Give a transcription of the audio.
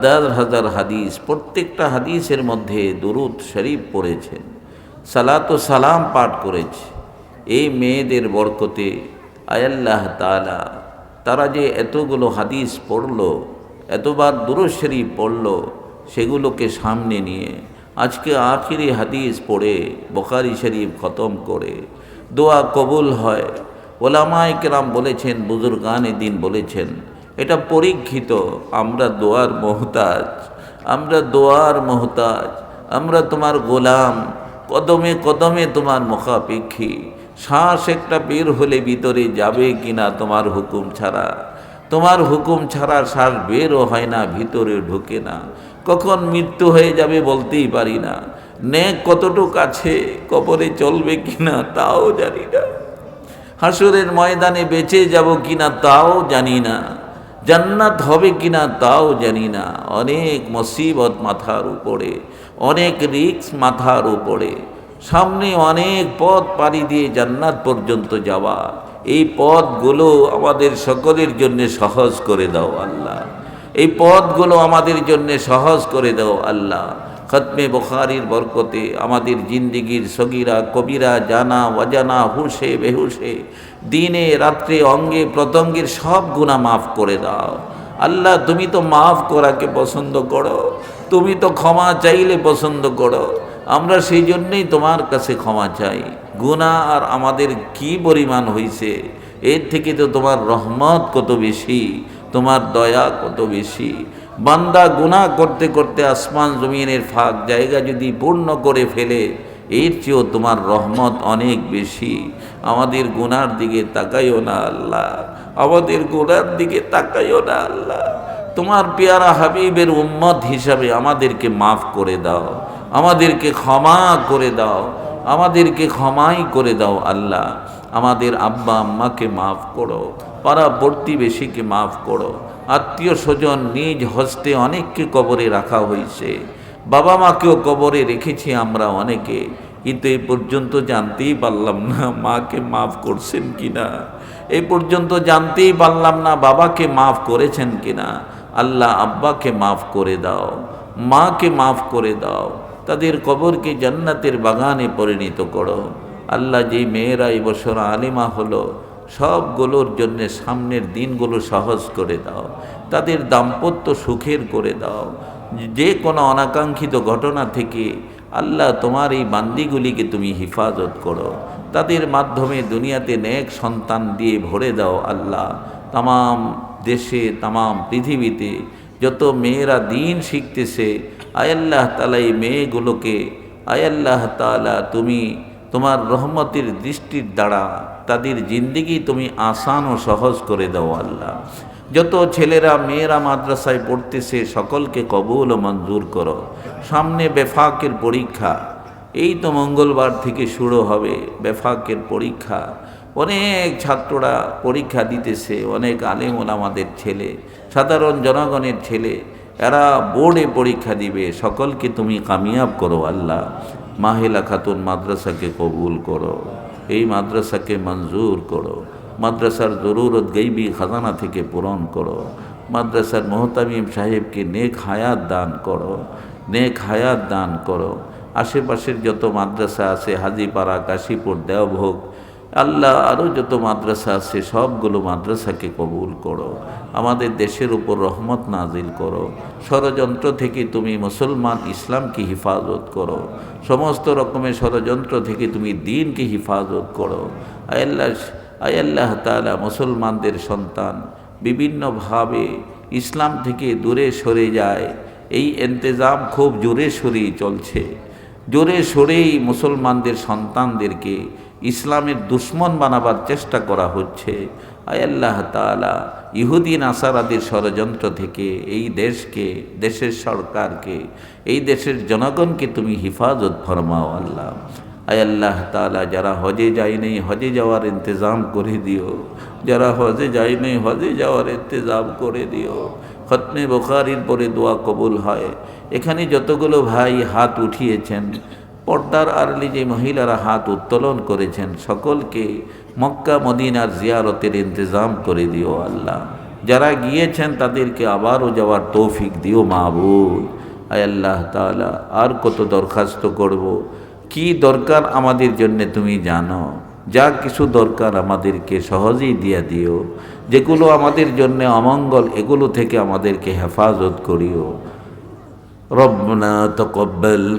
হাজার হাজার হাদিস, প্রত্যেকটা হাদিসের মধ্যে দুরুদ শরীফ পড়েছেন সালাত ও সালাম পাঠ করেছে। এই মেয়েদের বরকতে আয়াল্লাহ তালা তারা যে এতগুলো হাদিস পড়ল, এতবার দুরুদ শরীফ পড়ল, সেগুলোকে সামনে নিয়ে আজকে আখিরি হাদিস পড়ে, বখারি শরীফ খতম করে। দোয়া কবুল হয়। ওলামায় কেরাম বলেছেন, বুজুর্গানে দিন বলেছেন এটা পরীক্ষিত, আমরা দোয়ার মোহতাজ, আমরা দোয়ার মোহতাজ, আমরা তোমার গোলাম, কদমে কদমে তোমার মুখাপেক্ষী। শ্বাস একটা বের হলে ভিতরে যাবে কিনা তোমার হুকুম ছাড়া। তোমার হুকুম ছাড়া শ্বাস বেরও হয় না, ভিতরে ঢোকে না। কখন মৃত্যু হয়ে যাবে বলতেই পারি না। নে কতটুক আছে, কবরে চলবে কিনা তাও জানি না। হাসরের ময়দানে বেঁচে যাব কিনা তাও জানি না। জান্নাত হবে কিনা তাও জানি না। অনেক মসিবত মাথার উপরে, অনেক রিক্স মাথার উপরে। সামনে অনেক পথ পাড়ি দিয়ে জান্নাত পর্যন্ত যাওয়া। এই পথগুলো আমাদের সকলের জন্য সহজ করে দাও আল্লাহ। এই পথগুলো আমাদের জন্য সহজ করে দাও আল্লাহ। খতমে বখারির বরকতে আমাদের জিন্দিগির সগিরা, কবিরা, জানা, অজানা হুসে বেহুসে দিনে, রাত্রে, অঙ্গে, প্রত্যঙ্গের সব গুণা মাফ করে দাও। আল্লাহ, তুমি তো মাফ করাকে পছন্দ করো, তুমি তো ক্ষমা চাইলে পছন্দ করো। আমরা সেই জন্যেই তোমার কাছে ক্ষমা চাই। গুণা আর আমাদের কি পরিমাণ হয়েছে এর থেকে তো তোমার রহমত কত বেশি, তোমার দয়া কত বেশি। বান্দা গুনাহ করতে করতে আসমান জমিনের ফাঁক জায়গা যদি পূর্ণ করে ফেলে, এর চেয়েও তোমার রহমত অনেক বেশি। আমাদের গুনার দিকে তাকাইও না আল্লাহ। আমাদের গুনার দিকে তাকাইও না আল্লাহ। তোমার পেয়ারা হাবিবের উম্মত হিসাবে আমাদেরকে মাফ করে দাও। আমাদেরকে ক্ষমা করে দাও। আমাদেরকে ক্ষমাই করে দাও আল্লাহ। আমাদের আব্বা আম্মাকে মাফ করো। পাড়া প্রতিবেশীকে মাফ করো। আত্মীয় স্বজন নিজ হস্তে অনেককে কবরে রাখা হয়েছে বাবা মাকেও কবরে রেখেছি আমরা অনেকে। কিন্তু এই পর্যন্ত জানতেই পারলাম না, মাকে মাফ করছেন কিনা। এই পর্যন্ত জানতেই পারলাম না, বাবাকে মাফ করেছেন কিনা। আল্লাহ আব্বাকে মাফ করে দাও, মাকে মাফ করে দাও। তাদের কবরকে জান্নাতের বাগানে পরিণত করো। আল্লাহ যেই মেয়েরা এই বছর আলিমা হলো সবগুলোর জন্যে সামনের দিনগুলো সহজ করে দাও। তাদের দাম্পত্য সুখের করে দাও। যে কোনো অনাকাঙ্ক্ষিত ঘটনা থেকে আল্লাহ তোমার এই বান্দিগুলিকে তুমি হিফাজত করো। তাদের মাধ্যমে দুনিয়াতে নেক সন্তান দিয়ে ভরে দাও আল্লাহ। তামাম দেশে, তামাম পৃথিবীতে যত মেয়েরা দিন শিখতেছে আয়াল্লাহ তালা এই মেয়েগুলোকে আয়াল্লাহ তালা তুমি তোমার রহমতের দৃষ্টির দ্বারা তাদের জিন্দিগি তুমি আসান ও সহজ করে দাও আল্লাহ। যত ছেলেরা মেয়েরা মাদ্রাসায় পড়তেছে, সকলকে কবুল ও মঞ্জুর করো। সামনে বেফাকের পরীক্ষা, এই তো মঙ্গলবার থেকে শুরু হবে বেফাকের পরীক্ষা। অনেক ছাত্ররা পরীক্ষা দিতেছে, অনেক আলেম আমাদের ছেলে, সাধারণ জনগণের ছেলে, এরা বোর্ডে পরীক্ষা দিবে, সকলকে তুমি কামিয়াব করো আল্লাহ। মাহিলা খাতুন মাদ্রাসাকে কবুল করো। এই মাদ্রাসাকে মঞ্জুর করো। মাদ্রাসার জরুরত গেইবি খাজানা থেকে পূরণ করো। মাদ্রাসার মোহতামিম সাহেবকে নেক হায়াত দান করো। নেক হায়াত দান করো। আশেপাশের যত মাদ্রাসা আছে, হাজিপাড়া, কাশীপুর দেওভোগ আল্লাহ আরও যত মাদ্রাসা আছে, সবগুলো মাদ্রাসাকে কবুল করো। আমাদের দেশের উপর রহমত নাজিল করো। ষড়যন্ত্র থেকে তুমি মুসলমান ইসলামকে হিফাজত করো। সমস্ত রকমের ষড়যন্ত্র থেকে তুমি দিনকে হিফাজত করো। আয়াল্লাহ আয়াল্লাহ তালা মুসলমানদের সন্তান বিভিন্নভাবে ইসলাম থেকে দূরে সরে যায়। এই এন্তেজাম খুব জোরে সরেই চলছে। জোরে সরেই মুসলমানদের সন্তানদেরকে ইসলামের দুশ্মন বানাবার চেষ্টা করা হচ্ছে। আয়াল্লাহ তালা ইহুদিন আসারাদের ষড়যন্ত্র থেকে এই দেশকে, দেশের সরকারকে, এই দেশের জনগণকে তুমি হিফাজত ফরমাও আল্লাহ। আয়াল্লাহ তালা যারা হজে যায় নেই, হজে যাওয়ার ইন্তজাম করে দিও। যারা হজে যায় নেই, হজে যাওয়ার ইন্তজাম করে দিও। খতমে বখারির পরে দোয়া কবুল হয়। এখানে যতগুলো ভাই হাত উঠিয়েছেন পর্দার আড়লি যে মহিলারা হাত উত্তোলন করেছেন, সকলকে মক্কা, মদিনার জিয়ারতের ইন্তজাম করে দিও আল্লাহ। যারা গিয়েছেন, তাদেরকে আবারও যাওয়ার তৌফিক দিও মাহবুদ আয় আল্লাহ তালা আর কত দরখাস্ত করব? কি দরকার আমাদের জন্য তুমি জানো? যা কিছু দরকার আমাদেরকে সহজেই দিয়া দিও। যেগুলো আমাদের জন্য অমঙ্গল, এগুলো থেকে আমাদেরকে হেফাজত করিও। রব্বনা তকব্বাল।